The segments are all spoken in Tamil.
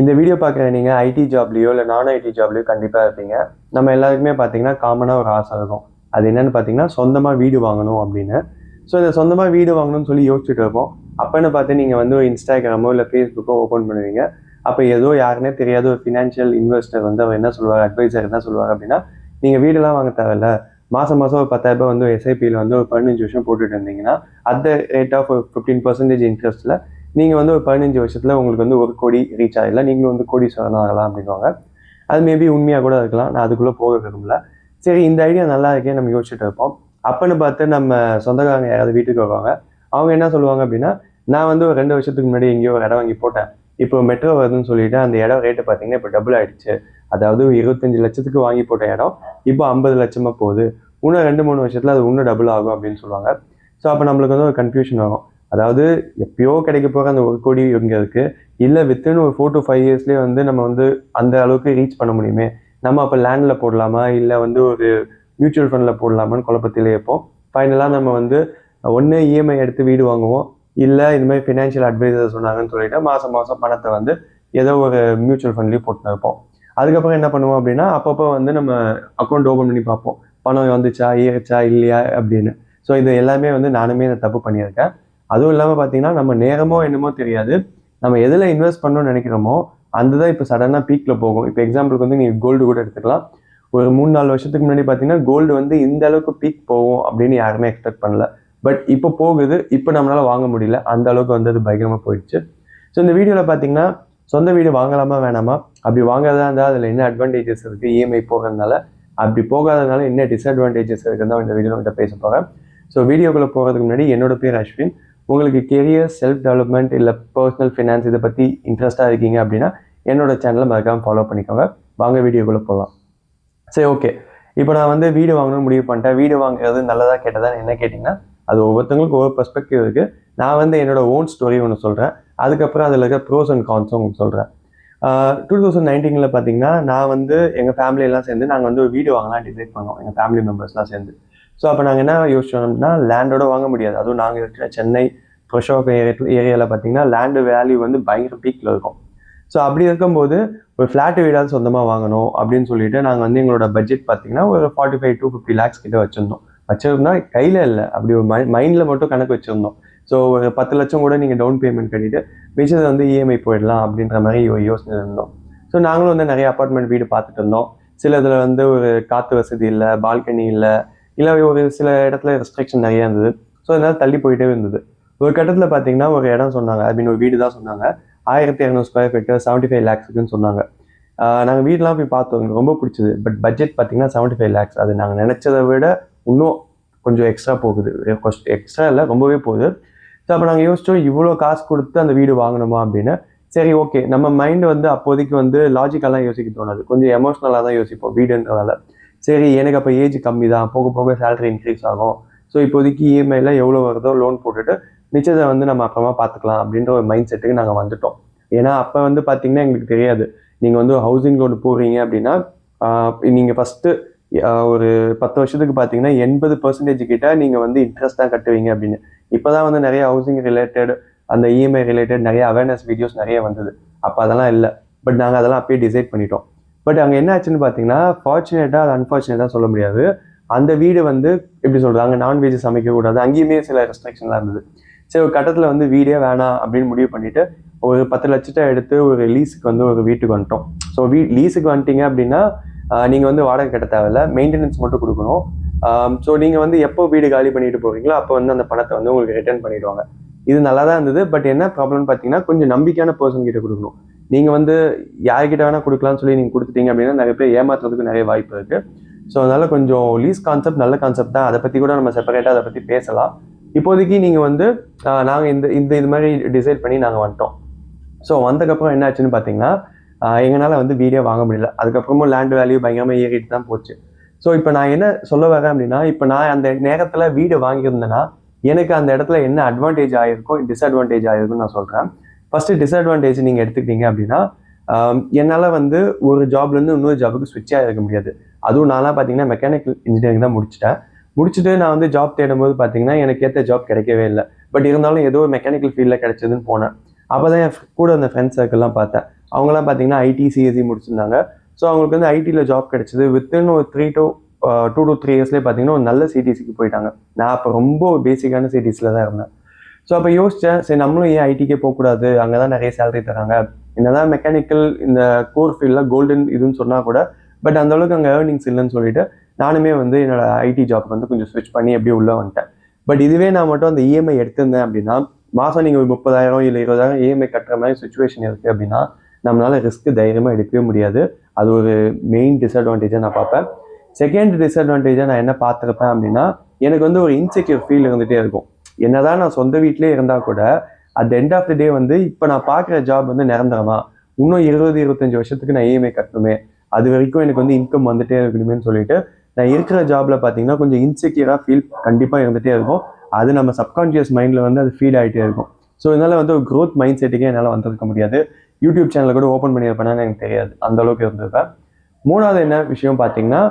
இந்த வீடியோ பார்க்குற நீங்கள் ஐடி ஜாப்லேயோ இல்லை நான் ஐடி ஜாப்லேயோ கண்டிப்பாக இருப்பீங்க. நம்ம எல்லாருக்குமே பார்த்தீங்கன்னா காமனாக ஒரு ஆசை இருக்கும். அது என்னன்னு பார்த்தீங்கன்னா சொந்தமாக வீடு வாங்கணும் அப்படின்னு. ஸோ இந்த சொந்தமாக வீடு வாங்கணும்னு சொல்லி யோசிச்சுட்டு இருப்போம். அப்போன்னு பார்த்து நீங்கள் வந்து ஒரு இன்ஸ்டாகிராமோ இல்லை ஃபேஸ்புக்கோ ஓப்பன் பண்ணுவீங்க. அப்போ ஏதோ யாருன்னே தெரியாத ஒரு ஃபினான்ஷியல் இன்வெஸ்டர் வந்து அவர் என்ன சொல்லுவார் அட்வைசர் என்ன சொல்லுவார் அப்படின்னா நீங்கள் வீடெல்லாம் வாங்க தேவையில்ல. மாதம் மாதம் ஒரு பத்தாயிரம் ரூபாய் வந்து எஸ்ஐபியில் வந்து ஒரு பதினஞ்சு வருஷம் போட்டுட்டு இருந்தீங்கன்னா அட் ரேட் ஆஃப் ஒரு ஃபிஃப்டீன் பர்சன்டேஜ் இன்ட்ரெஸ்ட்டில் நீங்கள் வந்து ஒரு பதினஞ்சு வருஷத்தில் உங்களுக்கு வந்து ஒரு கோடி ரீச் ஆகிடலாம் நீங்களும் வந்து கோடி கோடீஸ்வரன் ஆகலாம் அப்படின்வாங்க அது மேபி உண்மையாக கூட இருக்கலாம். நான் அதுக்குள்ளே போக விரும்பல. சரி இந்த ஐடியா நல்லா இருக்கே நம்ம யோசிச்சுட்டு இருப்போம். அப்பன்னு பார்த்து நம்ம சொந்தக்காரங்க யாராவது வீட்டுக்கு வருவாங்க. அவங்க என்ன சொல்லுவாங்க அப்படின்னா நான் வந்து ஒரு ரெண்டு வருஷத்துக்கு முன்னாடி எங்கேயோ ஒரு இடம் வாங்கி போட்டேன். இப்போ மெட்ரோ வருதுன்னு சொல்லிட்டு அந்த இடம் ரேட்டு பார்த்தீங்கன்னா இப்போ டபுள் ஆயிடுச்சு. அதாவது இருபத்தஞ்சு லட்சத்துக்கு வாங்கி போட்ட இடம் இப்போ ஐம்பது லட்சமாக போகுது. இன்னும் ரெண்டு மூணு வருஷத்தில் அது இன்னும் டபுள் ஆகும் அப்படின்னு சொல்லுவாங்க. ஸோ அப்போ நம்மளுக்கு வந்து ஒரு கன்ஃபியூஷன் ஆகும் அதாவது எப்பயோ கிடைக்க போகிற அந்த ஒரு கோடி இங்கே இருக்கு. இல்லை வித்தின் ஒரு ஃபோர் டு ஃபைவ் இயர்ஸ்லேயே வந்து நம்ம வந்து அந்த அளவுக்கு ரீச் பண்ண முடியுமே. நம்ம அப்போ லேண்டில் போடலாமா? இல்லை வந்து ஒரு மியூச்சுவல் ஃபண்டில் போடலாமான்னு குழப்பத்திலே இருப்போம். ஃபைனலாக நம்ம வந்து ஒன்று இஎம்ஐ எடுத்து வீடு வாங்குவோம். இல்லை இந்த மாதிரி ஃபினான்ஷியல் அட்வைசர் சொன்னாங்கன்னு சொல்லிட்டு மாதம் மாதம் பணத்தை வந்து ஏதோ ஒரு மியூச்சுவல் ஃபண்ட்லேயும் போட்டு இருப்போம். அதுக்கப்புறம் என்ன பண்ணுவோம் அப்படின்னா அப்பப்போ வந்து நம்ம அக்கௌண்ட் ஓப்பன் பண்ணி பார்ப்போம். பணம் வந்துச்சா? ஏறிச்சா? இல்லையா? அப்படின்னு. ஸோ இது எல்லாமே வந்து நானுமே இந்த தப்பு பண்ணியிருக்கேன். அதுவும் இல்லாமல் பார்த்தீங்கன்னா நம்ம நேரமோ என்னமோ தெரியாது. நம்ம எதில் இன்வெஸ்ட் பண்ணணும்னு நினைக்கிறோமோ அந்த தான் இப்போ சடனாக பீக்கில் போகும். இப்போ எக்ஸாம்பிளுக்கு வந்து நீங்கள் கோல்டு கூட எடுத்துக்கலாம். ஒரு மூணு நாலு வருஷத்துக்கு முன்னாடி பார்த்தீங்கன்னா கோல்டு வந்து இந்த அளவுக்கு பீக் போகும் அப்படின்னு யாருமே எக்ஸ்பெக்ட் பண்ணல. பட் இப்போ போகுது இப்போ நம்மளால் வாங்க முடியல. அந்த அளவுக்கு வந்து அது பயங்கரமாக போயிடுச்சு. ஸோ இந்த வீடியோவில் பார்த்தீங்கன்னா சொந்த வீடு வாங்கலாமா வேணாமா? அப்படி வாங்குறதா இருந்தால் அதில் என்ன அட்வான்டேஜஸ் இருக்குது இஎம்ஐ போகிறதுனால அப்படி போகாததுனால என்ன டிஸ்அட்வான்டேஜஸ் இருக்குன்னு தான் இந்த வீடியோவில் கிட்ட பேச போகிறேன் ஸோ வீடியோக்குள்ளே போகிறதுக்கு முன்னாடி என்னோட பேர் அஸ்வின். உங்களுக்கு கெரியர் செல்ஃப் டெவலப்மெண்ட் இல்லை பர்சனல் ஃபினான்ஸ் இதை பற்றி இன்ட்ரெஸ்ட்டாக இருக்கீங்க அப்படின்னா என்னோட சேனலை மறக்காமல் ஃபாலோ பண்ணிக்கோங்க. வாங்க வீடியோக்குள்ளே போகலாம் சரி ஓகே இப்போ நான் வந்து வீடு வாங்கணும்னு முடிவு பண்ணிட்டேன். வீடு வாங்குறது நல்லதாக கெட்டதா என்ன கேட்டிங்கன்னா அது ஒவ்வொருத்தவங்களுக்கும் ஒவ்வொரு பெர்ஸ்பெக்டிவ் இருக்குது நான் வந்து என்னோட ஓன் ஸ்டோரி ஒன்று சொல்கிறேன் அதுக்கப்புறம் அதில் இருக்க ப்ரோஸ் அண்ட் கான்ஸும் உங்களுக்கு சொல்கிறேன் டூ தௌசண்ட் நைன்டீனில் பார்த்தீங்கன்னா நான் வந்து எங்கள் ஃபேமிலியெல்லாம் சேர்ந்து நாங்கள் வந்து ஒரு வீடு வாங்கலாம் டிசைட் பண்ணோம். எங்கள் ஃபேமிலி மெம்பர்ஸ்லாம் சேர்ந்து. ஸோ அப்போ நாங்கள் என்ன யோசிச்சோம்னா லேண்டோட வாங்க முடியாது. அதுவும் நாங்கள் இருக்கிற சென்னை ஃப்ரெஷ்ஷாக ஏரியாவில் பார்த்தீங்கன்னா லேண்டு வேல்யூ வந்து பயங்கர பீக்கில் இருக்கும். ஸோ அப்படி இருக்கும்போது ஒரு ஃப்ளாட் வீடாவது சொந்தமாக வாங்கணும் அப்படின்னு சொல்லிட்டு நாங்கள் வந்து எங்களோட பட்ஜெட் பார்த்தீங்கன்னா ஒரு forty five two fifty lakhs கிட்ட வச்சுருந்தோம். வச்சிருந்தா கையில் இல்லை. அப்படி ஒரு மை மைண்டில் மட்டும் கணக்கு வச்சுருந்தோம். ஸோ ஒரு பத்து லட்சம் கூட நீங்கள் டவுன் பேமெண்ட் கட்டிட்டு மிச்சத்தை வந்து இஎம்ஐ போயிடலாம் அப்படின்ற மாதிரி யோ யோசனை இருந்தோம் ஸோ நாங்களும் வந்து நிறைய அப்பார்ட்மெண்ட் வீடு பார்த்துட்டு இருந்தோம். சில இதில் வந்து ஒரு காற்று வசதி இல்லை பால்கனி இல்லை. இல்லை ஒரு சில இடத்துல ரெஸ்ட்ரிக்ஷன் நிறையா இருந்தது. ஸோ அதனால தள்ளி போயிட்டே இருந்தது. ஒரு கட்டத்தில் பார்த்தீங்கன்னா ஒரு இடம் சொன்னாங்க. ஐ மீன் ஒரு வீடு தான் சொன்னாங்க. ஆயிரத்தி இரநூறு ஸ்கொயர் ஃபீட்டு செவன்ட்டி ஃபைவ் லேக்ஸுக்குன்னு சொன்னாங்க. நாங்கள் வீடெலாம் போய் பார்த்தோம். எங்களுக்கு ரொம்ப பிடிச்சது. பட் பட்ஜெட் பார்த்தீங்கன்னா செவன்ட்டி ஃபைவ் லேக்ஸ் அது நாங்கள் நினச்சதை விட இன்னும் கொஞ்சம் எக்ஸ்ட்ரா போகுது. எக்ஸ்ட்ரா இல்லை ரொம்பவே போகுது. ஸோ அப்போ நாங்கள் யோசிச்சோம் இவ்வளோ காசு கொடுத்து அந்த வீடு வாங்கணுமா அப்படின்னு. சரி ஓகே நம்ம மைண்ட் வந்து அப்போதைக்கு வந்து லாஜிக்கெல்லாம் யோசிக்க தோணாது. கொஞ்சம் எமோஷ்னலாக தான் யோசிப்போம் வீடுன்றதால. சரி எனக்கு அப்போ ஏஜ் கம்மி தான் போக போக சேலரி இன்க்ரீஸ் ஆகும். ஸோ இப்போதைக்கு இஎம்ஐயில் எவ்வளோ வருதோ லோன் போட்டுட்டு மிச்சத்தை வந்து நம்ம அப்புறமா பார்த்துக்கலாம் அப்படின்ற ஒரு மைண்ட் செட்டுக்கு நாங்கள் வந்துட்டோம். ஏன்னா அப்போ வந்து பார்த்தீங்கன்னா எங்களுக்கு தெரியாது. நீங்கள் வந்து ஹவுசிங் லோன் போடுறீங்க அப்படின்னா நீங்கள் ஃபஸ்ட்டு ஒரு பத்து வருஷத்துக்கு பார்த்தீங்கன்னா எண்பது பர்சன்டேஜ் கிட்ட நீங்கள் வந்து இன்ட்ரெஸ்ட் தான் கட்டுவீங்க அப்படின்னு. இப்போ தான் வந்து நிறைய ஹவுசிங் ரிலேட்டட் அந்த இஎம்ஐ ரிலேட்டட் நிறைய அவேர்னஸ் வீடியோஸ் நிறைய வந்தது. அப்போ அதெல்லாம் இல்லை. பட் நாங்கள் அதெல்லாம் அப்பயே டிசைட் பண்ணிட்டோம். பட் அங்கே என்ன ஆச்சுன்னு பார்த்தீங்கன்னா ஃபார்ச்சுனேட்டாக அது அன்ஃபார்ச்சுனேட்டாக சொல்ல முடியாது. அந்த வீடு வந்து எப்படி சொல்கிறது அங்கே நான்வெஜ் சமைக்கக்கூடாது அங்கேயுமே சில ரெஸ்ட்ரிக்ஷன்லாம் இருந்தது. சரி ஒரு கட்டத்தில் வந்து வீடே வேணாம் அப்படின்னு முடிவு பண்ணிவிட்டு ஒரு பத்து லட்சத்தை எடுத்து ஒரு லீஸுக்கு வந்து ஒரு வீட்டுக்கு வந்துட்டோம். ஸோ வீ லீஸுக்கு வந்துட்டீங்க அப்படின்னா நீங்கள் வந்து வாடகை கட்ட தேவையில்ல. மெயின்டெனன்ஸ் மட்டும் கொடுக்கணும். ஸோ நீங்கள் வந்து எப்போ வீடு காலி பண்ணிட்டு போவீங்களோ அப்போ வந்து அந்த பணத்தை வந்து உங்களுக்கு ரிட்டர்ன் பண்ணிடுவாங்க. இது நல்லா தான் இருந்தது. பட் என்ன ப்ராப்ளம்னு பார்த்தீங்கன்னா கொஞ்சம் நம்பிக்கையான பர்சன் கிட்ட கொடுக்கணும். நீங்கள் வந்து யார்கிட்ட வேணால் கொடுக்கலாம்னு சொல்லி நீங்கள் கொடுத்துட்டீங்க அப்படின்னா நிறைய பேர் ஏமாத்துறதுக்கு நிறைய வாய்ப்பு இருக்குது ஸோ அதனால் கொஞ்சம் லீஸ் கான்செப்ட் நல்ல கான்செப்ட் தான். அதை பற்றி கூட நம்ம செப்பரேட்டாக அதை பற்றி பேசலாம். இப்போதைக்கு நீங்கள் வந்து நாங்கள் இந்த இந்த இது மாதிரி டிசைட் பண்ணி நாங்கள் வந்துட்டோம். ஸோ வந்ததுக்கப்புறம் என்ன ஆச்சுன்னு பார்த்தீங்கன்னா எங்களால் வந்து வீடியோ வாங்க முடியல. அதுக்கப்புறமும் லேண்ட் வேல்யூ பயங்கரமாக ஏறிட்டு தான் போச்சு. ஸோ இப்போ நான் என்ன சொல்ல வரேன் அப்படின்னா இப்போ நான் அந்த நேரத்தில் வீடு வாங்கியிருந்தேன்னா எனக்கு அந்த இடத்துல என்ன அட்வான்டேஜ் ஆகிருக்கும் டிஸ்அட்வான்டேஜ் ஆகிருக்கும்னு நான் சொல்கிறேன் ஃபஸ்ட்டு டிஸ்அட்வான்டேஜ் நீங்கள் எடுத்துக்கிட்டீங்க அப்படின்னா என்னால் வந்து ஒரு ஜாப்லேருந்து இன்னொரு ஜாபுக்கு ஸ்விட்ச் ஆகிருக்க முடியாது. அதுவும் நான்லாம் பார்த்தீங்கன்னா மெக்கானிக்கல் இன்ஜினியரிங் தான் முடிச்சிட்டேன். முடிச்சுட்டு நான் வந்து ஜாப் தேடும்போது பார்த்தீங்கன்னா எனக்கு ஏற்ற ஜாப் கிடைக்கவே இல்லை. பட் இருந்தாலும் ஏதோ மெக்கானிக்கல் ஃபீல்டில் கிடைச்சதுன்னு போனேன். அப்போ தான் என் கூட அந்த ஃப்ரெண்ட்ஸ் சர்க்கிள்லாம் பார்த்தேன். அவங்களாம் பார்த்தீங்கன்னா ஐடி சிஎஸ்சி முடிச்சிருந்தாங்க. ஸோ அவங்களுக்கு வந்து ஐடியில் ஜாப் கிடைச்சது. வித்தின் ஒரு three to two to three இயர்ஸ்லேயே பார்த்தீங்கன்னா ஒரு நல்ல சிடிசிக்கு போயிட்டாங்க. நான் அப்போ ரொம்ப பேசிக்கான சிடிஸில் தான் இருந்தேன். ஸோ அப்போ யோசித்தேன் சரி நம்மளும் ஏன் ஐடிக்கே போகக்கூடாது? அங்கே தான் நிறைய சேலரி தராங்க. என்னதான் மெக்கானிக்கல் இந்த கோர் ஃபீல்டில் கோல்டன் இதுன்னு சொன்னால் கூட பட் அந்த அளவுக்கு அங்கே ஏர்னிங்ஸ் இல்லைன்னு சொல்லிட்டு நானுமே வந்து என்னோட ஐடி ஜாப் வந்து கொஞ்சம் ஸ்விட்ச் பண்ணி அப்படியே உள்ளே வந்துட்டேன். பட் இதுவே நான் மட்டும் அந்த இஎம்ஐ எடுத்திருந்தேன் அப்படின்னா மாதம் நீங்கள் ஒரு முப்பதாயிரம் இல்லை இருபதாயிரம் இஎம்ஐ கட்டுற மாதிரி சுச்சுவேஷன் இருக்குது அப்படின்னா நம்மளால் ரிஸ்க் தைரியமாக எடுக்கவே முடியாது. அது ஒரு மெயின் டிஸ்அட்வான்டேஜாக நான் பார்ப்பேன். செகண்ட் டிஸ்அட்வான்டேஜாக நான் என்ன பார்த்துருப்பேன் அப்படின்னா எனக்கு வந்து ஒரு இன்செக்யூர் ஃபீல் இருந்துகிட்டே இருக்கும். என்னதான் நான் சொந்த வீட்டிலே இருந்தால் கூட at end of the day வந்து இப்போ நான் பார்க்குற ஜாப் வந்து நிரந்தரமா. இன்னும் இருபது இருபத்தஞ்சி வருஷத்துக்கு நான் இஎம்ஐ கட்டணுமே. அது வரைக்கும் எனக்கு வந்து இன்கம் வந்துட்டே இருக்கணுமேன்னு சொல்லிட்டு நான் இருக்கிற ஜாப்ல பார்த்தீங்கன்னா கொஞ்சம் இன்செக்யூராக ஃபீல் கண்டிப்பாக இருந்துகிட்டே இருக்கும். அது நம்ம சப்கான்ஷியஸ் மைண்டில் வந்து அது ஃபீல் ஆகிட்டே இருக்கும். ஸோ இதனால் வந்து ஒரு க்ரோத் மைண்ட் செட்டுக்கே என்னால் வந்திருக்க முடியாது. யூடியூப் சேனலை கூட ஓப்பன் பண்ணியிருப்பேன்னு எனக்கு தெரியாது. அந்த அளவுக்கு இருந்திருப்பேன் மூணாவது என்ன விஷயம் பார்த்தீங்கன்னா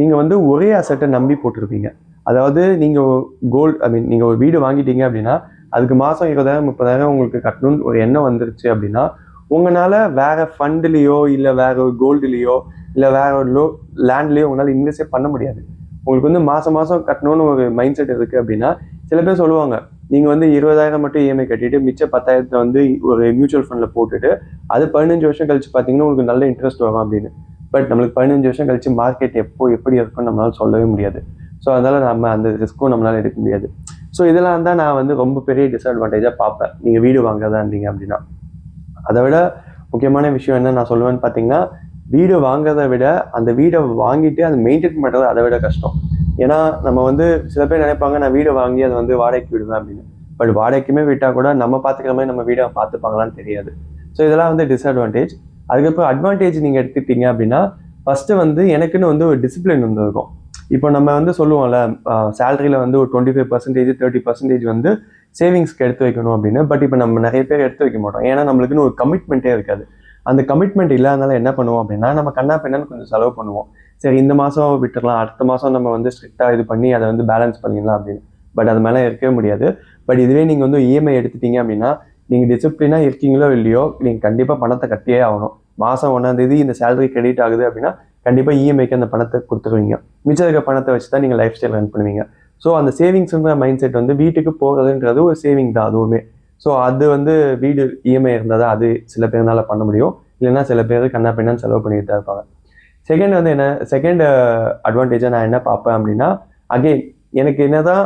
நீங்கள் வந்து ஒரே அசட்டை நம்பி போட்டிருப்பீங்க. அதாவது நீங்கள் கோல்டு ஐ மீன் நீங்கள் ஒரு வீடு வாங்கிட்டீங்க அப்படின்னா அதுக்கு மாதம் இருபதாயிரம் முப்பதாயிரம் உங்களுக்கு கட்டணும்னு ஒரு எண்ணம் வந்துருச்சு அப்படின்னா உங்களால் வேறு ஃபண்டுலேயோ இல்லை வேறு ஒரு கோல்டுலேயோ இல்லை வேற ஒரு லோ லேண்ட்லேயோ உங்களால் இன்வெஸ்டே பண்ண முடியாது. உங்களுக்கு வந்து மாதம் மாதம் கட்டணும்னு ஒரு மைண்ட் செட் இருக்குது அப்படின்னா சில பேர் சொல்லுவாங்க நீங்கள் வந்து இருபதாயிரம் மட்டும் இஎம்ஐ கட்டிட்டு மிச்ச பத்தாயிரத்தை வந்து ஒரு மியூச்சுவல் ஃபண்டில் போட்டுட்டு அது பதினஞ்சு வருஷம் கழிச்சு பார்த்தீங்கன்னா உங்களுக்கு நல்ல இன்ட்ரெஸ்ட் வரும் அப்படின்னு. பட் நம்மளுக்கு பதினஞ்சு வருஷம் கழிச்சு மார்க்கெட் எப்போ எப்படி இருக்கும்னு நம்மளால் சொல்லவே முடியாது. ஸோ அதனால் நம்ம அந்த ரிஸ்க்கும் நம்மளால் எடுக்க முடியாது. ஸோ இதெல்லாம் தான் நான் வந்து ரொம்ப பெரிய டிஸ்அட்வான்டேஜாக பார்ப்பேன். நீங்கள் வீடு வாங்குறதா இருந்தீங்க அப்படின்னா. அதை விட முக்கியமான விஷயம் என்ன நான் சொல்லுவேன்னு பார்த்தீங்கன்னா வீடு வாங்குறதை விட அந்த வீடை வாங்கிட்டு அதை மெயின்டைன் பண்ணுறது அதை விட கஷ்டம். ஏன்னா நம்ம வந்து சில பேர் நினைப்பாங்க நான் வீடை வாங்கி அதை வந்து வாடகைக்கு விடுவேன் அப்படின்னு. பட் வாடகைக்குமே விட்டால் கூட நம்ம பார்த்துக்கிற மாதிரி நம்ம வீடை பார்த்துப்பாங்களான்னு தெரியாது. ஸோ இதெல்லாம் வந்து டிஸ்அட்வான்டேஜ் அதுக்கப்புறம் அட்வான்டேஜ் நீங்கள் எடுத்துக்கிட்டீங்க அப்படின்னா ஃபஸ்ட்டு வந்து எனக்குன்னு வந்து ஒரு டிசிப்ளின் வந்து இருக்கும் இப்போ நம்ம வந்து சொல்லுவோம்ல சேலரியில் வந்து ஒரு twenty five percentage thirty percentage வந்து சேவிங்ஸ்க்கு எடுத்து வைக்கணும் அப்படின்னு. பட் இப்போ நம்ம நிறைய பேர் எடுத்து வைக்க மாட்டோம். ஏன்னா நம்மளுக்குன்னு ஒரு கமிட்மெண்ட்டே இருக்காது. அந்த கமிட்மெண்ட் இல்லாதனால என்ன பண்ணுவோம் அப்படின்னா நம்ம கண்ணா பெண்ணான்னு கொஞ்சம் செலவு பண்ணுவோம். சரி இந்த மாதம் விட்டுடலாம் அடுத்த மாதம் நம்ம வந்து ஸ்ட்ரிக்டாக இது பண்ணி அதை வந்து பேலன்ஸ் பண்ணிடலாம் அப்படின்னு. பட் அது மேலே இருக்கவே முடியாது. பட் இதுவே நீங்கள் வந்து இஎம்ஐ எடுத்துட்டீங்க அப்படின்னா நீங்கள் டிசிப்ளினாக இருக்கீங்களோ இல்லையோ நீங்கள் கண்டிப்பாக பணத்தை கட்டியே ஆகணும். மாதம் ஒன்றாந்தேதி இந்த சேலரி கிரெடிட் ஆகுது அப்படின்னா கண்டிப்பாக இஎம்ஐக்கு அந்த பணத்தை கொடுத்துருவீங்க. மிச்சம் இருக்க பணத்தை வச்சு தான் நீங்கள் லைஃப் ஸ்டைல் ரன் பண்ணுவீங்க. ஸோ அந்த சேவிங்ஸ்ன்ற மைண்ட் செட் வந்து வீட்டுக்கு போகிறதுன்றது ஒரு சேவிங் தான் அதுவுமே. ஸோ அது வந்து வீடு இஎம்ஐ இருந்தால் தான் அது சில பேர்னால பண்ண முடியும். இல்லைன்னா சில பேர் கண்ணா பின்னான்னு செலவு பண்ணிட்டு தான் இருப்பாங்க. செகண்ட் வந்து என்ன? செகண்ட் uh, அட்வான்டேஜாக நான் என்ன பார்ப்பேன் அப்படின்னா அகெயின் எனக்கு என்ன தான்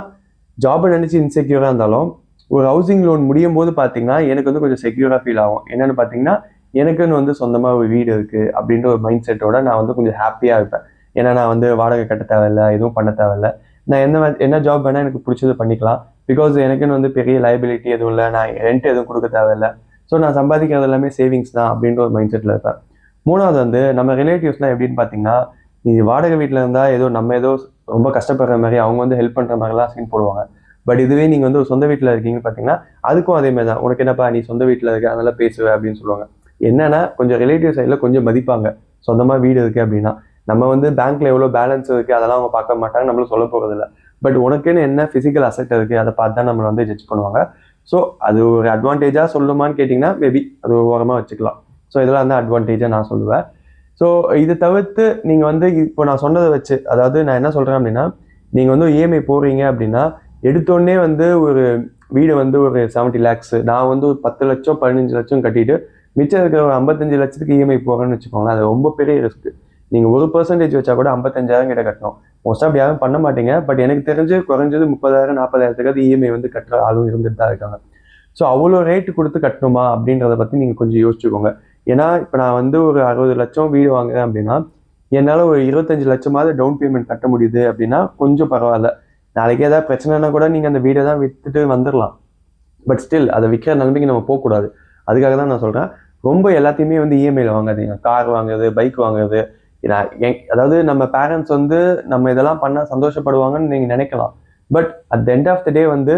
ஜாபை நினச்சி இன்செக்யூராக இருந்தாலும் ஒரு ஹவுசிங் லோன் முடியும் போது பார்த்தீங்கன்னா எனக்கு வந்து கொஞ்சம் செக்யூராக ஃபீல் ஆகும். என்னென்னு பார்த்தீங்கன்னா எனக்குன்னு வந்து சொந்தமாக ஒரு வீடு இருக்குது அப்படின்ற ஒரு மைண்ட் செட்டோட நான் வந்து கொஞ்சம் ஹாப்பியாக இருப்பேன். ஏன்னா நான் வந்து வாடகை கட்ட தேவையில்ல எதுவும் பண்ண தேவையில்ல. நான் என்ன என்ன ஜாப் வேணால் எனக்கு பிடிச்சது பண்ணிக்கலாம். பிகாஸ் எனக்குன்னு வந்து பெரிய லைபிலிட்டி எதுவும் இல்லை. நான் ரெண்ட் எதுவும் கொடுக்க தேவையில்ல. ஸோ நான் சம்பாதிக்கிறது எல்லாமே சேவிங்ஸ் தான் அப்படின்ற ஒரு மைண்ட் செட்டில் இருப்பேன். மூணாவது வந்து நம்ம ரிலேட்டிவ்ஸ்லாம் எப்படின்னு பார்த்தீங்கன்னா நீ வாடகை வீட்டில் இருந்தால் ஏதோ நம்ம ஏதோ ரொம்ப கஷ்டப்படுற மாதிரி அவங்க வந்து ஹெல்ப் பண்ணுற மாதிரிலாம் சீன் போடுவாங்க. பட் இதுவே நீங்கள் வந்து ஒரு சொந்த வீட்டில் இருக்கீங்கன்னு பார்த்தீங்கன்னா அதுக்கும் அதே மாதிரி தான். உனக்கு என்னப்பா நீ சொந்த வீட்டில் இருக்க அதனால பேசுவ அப்படின்னு சொல்லுவாங்க. என்னென்னா கொஞ்சம் ரிலேட்டிவ் சைடில் கொஞ்சம் மதிப்பாங்க. சொந்தமாக வீடு இருக்குது அப்படின்னா நம்ம வந்து பேங்க்கில் எவ்வளோ பேலன்ஸ் இருக்குது அதெல்லாம் அவங்க பார்க்க மாட்டாங்க நம்மளும் சொல்ல போகிறதில்ல பட் உனக்குன்னு என்ன ஃபிசிக்கல் அசெட் இருக்குது அதை பார்த்து தான் நம்மளை வந்து ஜட்ஜ் பண்ணுவாங்க. ஸோ அது ஒரு அட்வான்டேஜாக சொல்லுமான்னு கேட்டிங்கன்னா மேபி அது ஓரமாக வச்சுக்கலாம். ஸோ இதெல்லாம் வந்து அட்வான்டேஜாக நான் சொல்லுவேன். ஸோ இதை தவிர்த்து நீங்கள் வந்து இப்போ நான் சொன்னதை வச்சு அதாவது நான் என்ன சொல்கிறேன் அப்படின்னா நீங்கள் வந்து இஎம்ஐ போடுறீங்க அப்படின்னா எடுத்தோடனே வந்து ஒரு வீடு வந்து ஒரு செவன்ட்டி லேக்ஸு நான் வந்து ஒரு பத்து லட்சம் பதினஞ்சு லட்சம் கட்டிட்டு மிச்சம் இருக்கிற ஒரு ஐம்பத்தஞ்சு லட்சத்துக்கு இஎம்ஐ போகிறேன்னு வச்சுக்கோங்களேன் அது ரொம்ப பெரிய ரிஸ்க் நீங்கள் ஒரு பர்சன்டேஜ் வச்சா கூட ஐம்பத்தஞ்சாயிரம் கிட்ட கட்டணும். மோஸ்ட் ஆஃப் யாரும் பண்ண மாட்டீங்க பட் எனக்கு தெரிஞ்சு குறைஞ்சது முப்பதாயிரம் நாற்பதாயிரத்துக்காவது இஎம்ஐ வந்து கட்டுற ஆளும் இருந்துட்டு தான் இருக்காங்க. ஸோ அவ்வளோ ரேட்டு கொடுத்து கட்டணுமா அப்படின்றத பற்றி நீங்கள் கொஞ்சம் யோசிச்சுக்கோங்க. ஏன்னா இப்போ நான் வந்து ஒரு அறுபது லட்சம் வீடு வாங்குறேன் அப்படின்னா என்னால் ஒரு இருபத்தஞ்சு லட்சமாவது டவுன் பேமெண்ட் கட்ட முடியுது அப்படின்னா கொஞ்சம் பரவாயில்ல. நாளைக்கு ஏதாவது பிரச்சனைனா கூட நீங்கள் அந்த வீடை தான் விற்றுட்டு வந்துடலாம் பட் ஸ்டில் அதை விற்கிற நிலைமைக்கு நம்ம போகக்கூடாது. அதுக்காக தான் நான் சொல்கிறேன் ரொம்ப எல்லாத்தையுமே வந்து இஎம்ஐயில் வாங்காதீங்க. கார் வாங்குறது பைக் வாங்குறது. அதாவது நம்ம பேரண்ட்ஸ் வந்து நம்ம இதெல்லாம் பண்ணால் சந்தோஷப்படுவாங்கன்னு நீங்கள் நினைக்கலாம். But at the end of the day வந்து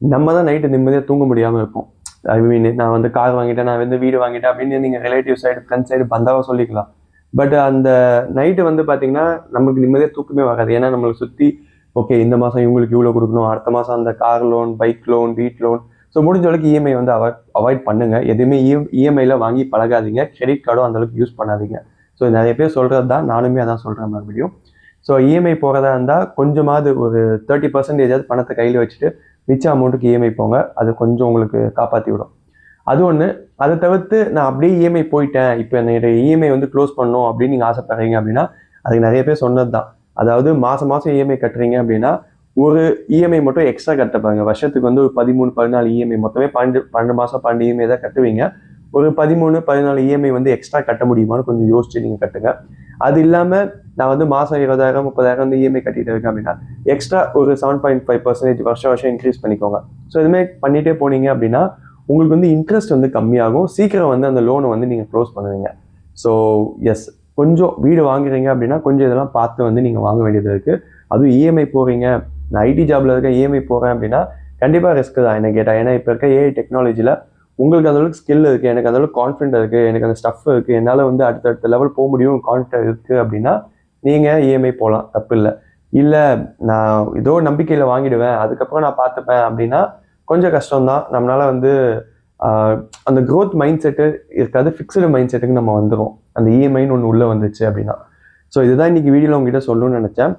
நம்ம தான் நைட்டு நிம்மதியாக தூங்க முடியாமல் இருப்போம். ஐ மீன் நான் வந்து கார் வாங்கிட்டேன் நான் வந்து வீடு வாங்கிட்டேன் அப்படின்னு நீங்கள் ரிலேட்டிவ் சைடு ஃப்ரெண்ட்ஸ் சைடு பந்தாவாக சொல்லிக்கலாம். பட் அந்த நைட்டு வந்து பார்த்தீங்கன்னா நமக்கு நிம்மதியாக தூக்கமே வராது. ஏன்னா நம்மளை சுற்றி ஓகே இந்த மாதம் இவங்களுக்கு இவ்வளோ கொடுக்கணும் அடுத்த மாதம் அந்த கார் லோன் பைக் லோன் வீட் லோன் ஸோ முடிஞ்ச அளவுக்கு இஎம்ஐ வந்து அவாய்ட் அவாய்ட் பண்ணுங்கள் எதுவுமே e இஎம்ஐயில் வாங்கி பழகாதீங்க. கிரெடிட் கார்டும் அந்தளவுக்கு யூஸ் பண்ணாதீங்க. ஸோ நிறைய பேர் சொல்கிறது தான். நானுமே அதான் சொல்கிறேன் மறுபடியும். ஸோ இஎம்ஐ போகிறதா இருந்தால் கொஞ்சமாவது ஒரு தேர்ட்டி பர்சன்டேஜாவது பணத்தை கையில் வச்சுட்டு மிச்ச அமௌண்ட்டுக்கு இஎம்ஐ போங்க. அது கொஞ்சம் உங்களுக்கு காப்பாற்றி விடும். அது ஒன்று அதை தவிர்த்து நான் அப்படியே இஎம்ஐ போயிட்டேன். இப்போ என்னுடைய இஎம்ஐ வந்து க்ளோஸ் பண்ணும் அப்படின்னு நீங்கள் ஆசைப்படுறீங்க அப்படின்னா அதுக்கு நிறைய பேர் சொன்னது தான் அதாவது மாதம் மாதம் இஎம்ஐ கட்டுறீங்க அப்படின்னா ஒரு இஎம்ஐ மட்டும் எக்ஸ்ட்ரா கட்ட பாருங்க. வருஷத்துக்கு வந்து ஒரு பதிமூணு பதினாலு இஎம்ஐ மொத்தமே பன்னெண்டு பன்னெண்டு மாதம் பன்னெண்டு இஎம்ஐ தான் கட்டுவீங்க. ஒரு பதிமூணு பதினாலு இஎம்ஐ வந்து எக்ஸ்ட்ரா கட்ட முடியுமான்னு கொஞ்சம் யோசிச்சு நீங்கள் கட்டுங்க. அது இல்லாமல் நான் வந்து மாதம் இருபதாயிரம் முப்பதாயிரம் வந்து இஎம்ஐ கட்டிட்டு இருக்கேன் அப்படின்னா எக்ஸ்ட்ரா ஒரு செவன் பாயிண்ட் ஃபைவ் பர்சன்டேஜ் வருஷம் வருஷம் இன்க்ரீஸ் பண்ணிக்கோங்க. ஸோ இதுமாதிரி பண்ணிகிட்டே போனீங்க அப்படின்னா உங்களுக்கு வந்து இன்ட்ரெஸ்ட் வந்து கம்மியாகும். சீக்கிரம் வந்து அந்த லோனை வந்து நீங்கள் க்ளோஸ் பண்ணுவீங்க. ஸோ எஸ் கொஞ்சம் வீடு வாங்குறீங்க அப்படின்னா கொஞ்சம் இதெல்லாம் பார்த்து வந்து நீங்கள் வாங்க வேண்டியது இருக்குது அதுவும் இஎம்ஐ போகிறீங்க நான் ஐடி ஜாப்ல இருக்க இஎம்ஐ போகிறேன் அப்படின்னா கண்டிப்பாக ரிஸ்க் தான். என்ன கேட்டால் ஏன்னா இப்போ இருக்க ஏஐ டெக்னாலஜியில் உங்களுக்கு அந்தளவுக்கு ஸ்கில் இருக்குது எனக்கு அந்தளவுக்கு கான்ஃபிடென்ட் இருக்குது எனக்கு அந்த ஸ்டஃப் இருக்குது என்னால் வந்து அடுத்தடுத்த லெவல் போக முடியும் கான்ஃபிடென்ட் இருக்குது அப்படின்னா நீங்கள் இஎம்ஐ போகலாம் தப்பு இல்லை. இல்லை நான் ஏதோ நம்பிக்கையில் வாங்கிடுவேன் அதுக்கப்புறம் நான் பார்த்துப்பேன் அப்படின்னா கொஞ்சம் கஷ்டம்தான் நம்மளால் வந்து அந்த க்ரோத் மைண்ட் செட்டு இருக்காது ஃபிக்ஸ்டு மைண்ட் செட்டுக்கு நம்ம வந்துடும் அந்த இஎம்ஐன்னு ஒன்று உள்ளே வந்துச்சு அப்படின்னா. ஸோ இதுதான் இன்னைக்கு வீடியோவில் உங்ககிட்ட சொல்லணும்னு நினச்சேன்.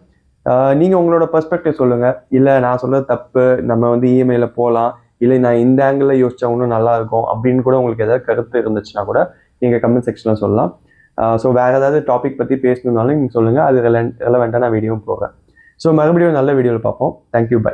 நீங்கள் உங்களோட பர்ஸ்பெக்டிவ் சொல்லுங்கள் இல்லை நான் சொல்கிறது தப்பு நம்ம வந்து இஎம்ஐயில் போகலாம் இல்லை நான் இந்த ஆங்கிளில் யோசிச்சா இன்னும் நல்லா இருக்கும் அப்படின்னு கூட உங்களுக்கு ஏதாவது கருத்து இருந்துச்சுன்னா கூட நீங்கள் கமெண்ட் செக்ஷனில் சொல்லலாம். ஸோ வேறு ஏதாவது டாபிக் பற்றி பேசணுன்னாலும் நீங்கள் சொல்லுங்கள் அது ரெலவெண்ட் ரெலவெண்ட்டாக நான் வீடியோவும் போகிறேன் ஸோ மறுபடியும் நல்ல வீடியோவில் பார்ப்போம். Thank you bye